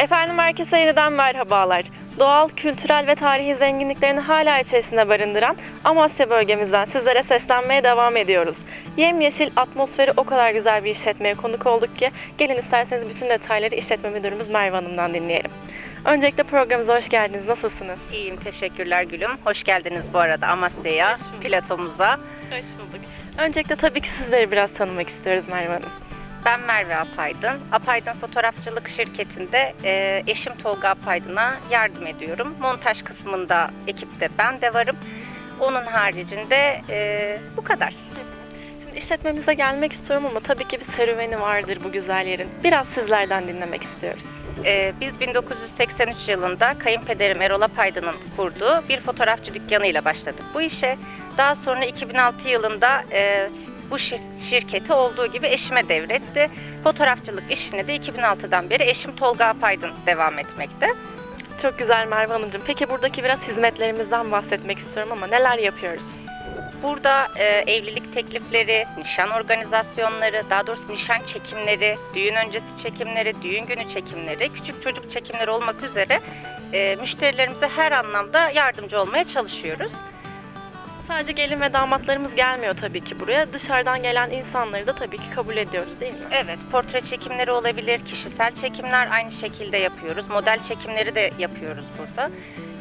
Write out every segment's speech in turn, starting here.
Efendim herkese yeniden merhabalar. Doğal, kültürel ve tarihi zenginliklerini hala içerisinde barındıran Amasya bölgemizden sizlere seslenmeye devam ediyoruz. Yemyeşil atmosferi o kadar güzel bir işletmeye konuk olduk ki gelin isterseniz bütün detayları işletme müdürümüz Merve Hanım'dan dinleyelim. Öncelikle programımıza hoş geldiniz. Nasılsınız? İyiyim, teşekkürler Gülüm. Hoş geldiniz bu arada Amasya'ya, platomuza. Hoş bulduk. Öncelikle tabii ki sizleri biraz tanımak istiyoruz Merve Hanım. Ben Merve Apaydın. Apaydın Fotoğrafçılık Şirketi'nde e, eşim Tolga Apaydın'a yardım ediyorum. Montaj kısmında ekipte ben de varım. Onun haricinde e, bu kadar. Şimdi işletmemize gelmek istiyorum ama tabii ki bir serüveni vardır bu güzel yerin. Biraz sizlerden dinlemek istiyoruz. E, biz 1983 yılında kayınpederim Erol Apaydın'ın kurduğu bir fotoğrafçı dükkanıyla başladık bu işe. Daha sonra 2006 yılında e, bu şir- şirketi olduğu gibi eşime devretti. Fotoğrafçılık işini de 2006'dan beri eşim Tolga Apaydın devam etmekte. Çok güzel Merve Hanımcığım. Peki buradaki biraz hizmetlerimizden bahsetmek istiyorum ama neler yapıyoruz? Burada e, evlilik teklifleri, nişan organizasyonları, daha doğrusu nişan çekimleri, düğün öncesi çekimleri, düğün günü çekimleri, küçük çocuk çekimleri olmak üzere e, müşterilerimize her anlamda yardımcı olmaya çalışıyoruz. Sadece gelin ve damatlarımız gelmiyor tabii ki buraya. Dışarıdan gelen insanları da tabii ki kabul ediyoruz değil mi? Evet, portre çekimleri olabilir, kişisel çekimler aynı şekilde yapıyoruz. Model çekimleri de yapıyoruz burada.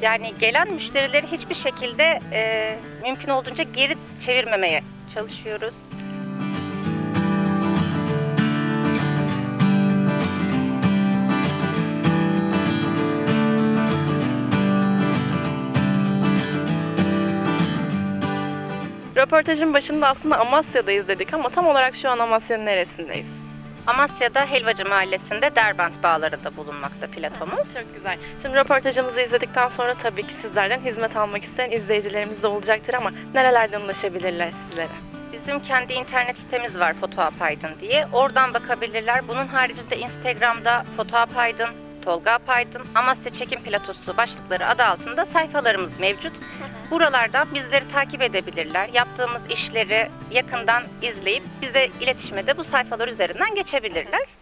Yani gelen müşterileri hiçbir şekilde e, mümkün olduğunca geri çevirmemeye çalışıyoruz. Röportajın başında aslında Amasya'dayız dedik ama tam olarak şu an Amasya'nın neresindeyiz? Amasya'da Helvacı Mahallesi'nde Derbent Bağları'nda bulunmakta platomuz. Çok güzel. Şimdi röportajımızı izledikten sonra tabii ki sizlerden hizmet almak isteyen izleyicilerimiz de olacaktır ama nerelerden ulaşabilirler sizlere? Bizim kendi internet sitemiz var Foto Apaydın diye. Oradan bakabilirler. Bunun haricinde Instagram'da Foto Apaydın, Tolga Apaydın, Amasya Çekim Platosu başlıkları adı altında sayfalarımız mevcut. Buralardan bizleri takip edebilirler. Yaptığımız işleri yakından izleyip bize iletişime de bu sayfalar üzerinden geçebilirler.